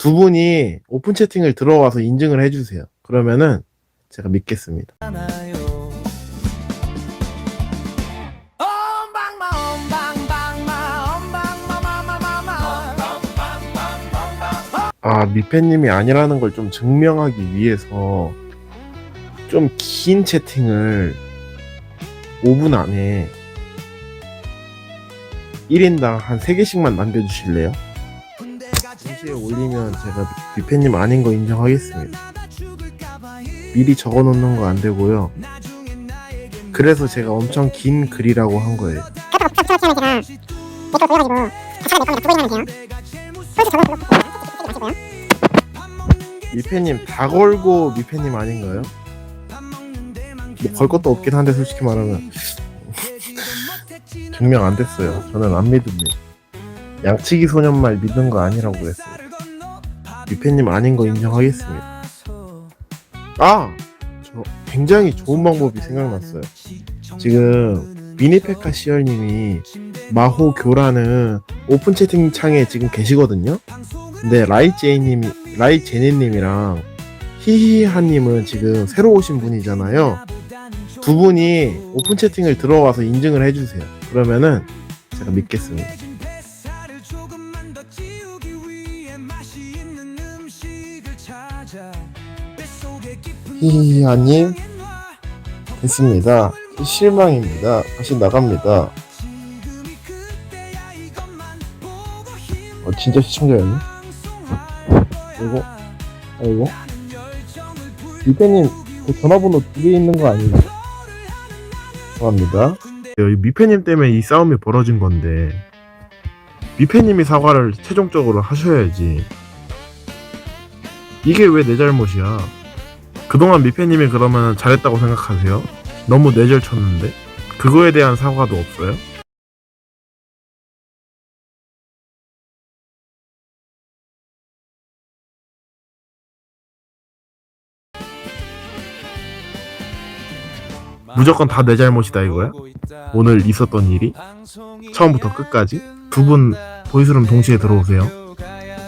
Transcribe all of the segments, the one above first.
두 분이 오픈 채팅을 들어와서 인증을 해주세요. 그러면은 제가 믿겠습니다. 아, 미팬님이 아니라는 걸 좀 증명하기 위해서 좀 긴 채팅을 5분 안에 1인당 한 3개씩만 남겨주실래요? 동시에 올리면 제가 미팬님 아닌 거 인정하겠습니다. 미리 적어 놓는 거 안 되고요. 그래서 제가 엄청 긴 글이라고 한 거예요. 미팬님 다 걸고 미팬님 아닌가요? 뭐 걸 것도 없긴 한데 솔직히 말하면 증명 안 됐어요. 저는 안 믿습니다. 양치기 소년 말 믿는 거 아니라고 그랬어요. 미팬님 아닌 거 인정하겠습니다. 아! 저 굉장히 좋은 방법이 생각났어요. 지금 미니페카 시얼님이 마호 교라는 오픈 채팅창에 지금 계시거든요. 근데 라이제이님이 라이제네님이랑 히히하님은 지금 새로 오신 분이잖아요. 두 분이 오픈 채팅을 들어와서 인증을 해주세요. 그러면은 제가 믿겠습니다. 히히하님 됐습니다. 실망입니다. 다시 나갑니다. 어, 진짜 시청자였네. 아이고, 아이고. 미페님, 그 전화번호 두 개 있는 거 아니에요? 죄송합니다. 여기 미페님 때문에 이 싸움이 벌어진 건데, 미페님이 사과를 최종적으로 하셔야지. 이게 왜 내 잘못이야? 그동안 미페님이 그러면 잘했다고 생각하세요? 너무 뇌절 쳤는데? 그거에 대한 사과도 없어요? 무조건 다 내 잘못이다 이거야? 오늘 있었던 일이? 처음부터 끝까지? 두 분 보이스룸 동시에 들어오세요.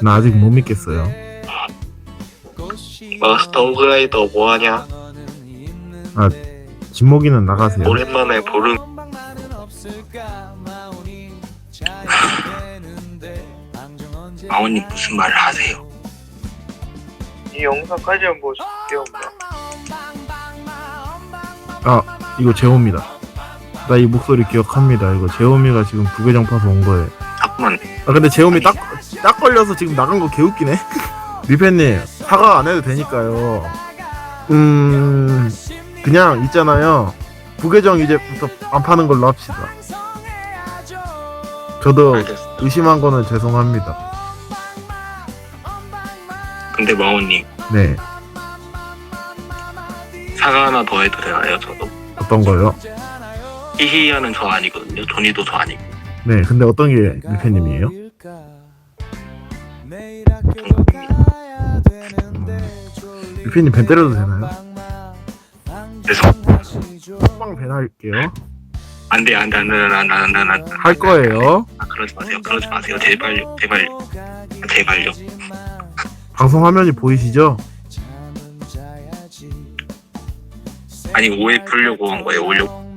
나 아직 못 믿겠어요. 마스터 오그라이더 뭐하냐? 진목이는 나가세요. 오랜만에 보는 아오님 무슨 말을 하세요? 이 영상까지 한번 보실게요. 아 이거 재호입니다. 나 이 목소리 기억합니다. 이거 재호미가 지금 부계정 파서 온 거예요. 자꾸만 아 근데 재호미 딱, 딱 걸려서 지금 나간 거 개웃기네. 미팬님 사과 안 해도 되니까요. 음 그냥 있잖아요. 부계정 이제부터 안 파는 걸로 합시다. 저도 알겠어. 의심한 거는 죄송합니다. 근데 마오님 네 사과 하나 더 해도 되나요? 저도 어떤 거요? 히히야는 저 아니거든요. 조니도 저 아니고 네 근데 어떤 게 미팬님이에요? 미팬님 벤 때려도 되나요? 죄송. 빵 벤할게요. 안돼 안돼 안돼 안돼 안돼 안돼 할 거예요. 아, 그러지 마세요. 그러지 마세요. 제발요. 제발요. 제발요. 방송 화면이 보이시죠? 아니 오해 풀려고 한 거예요. 오려 엉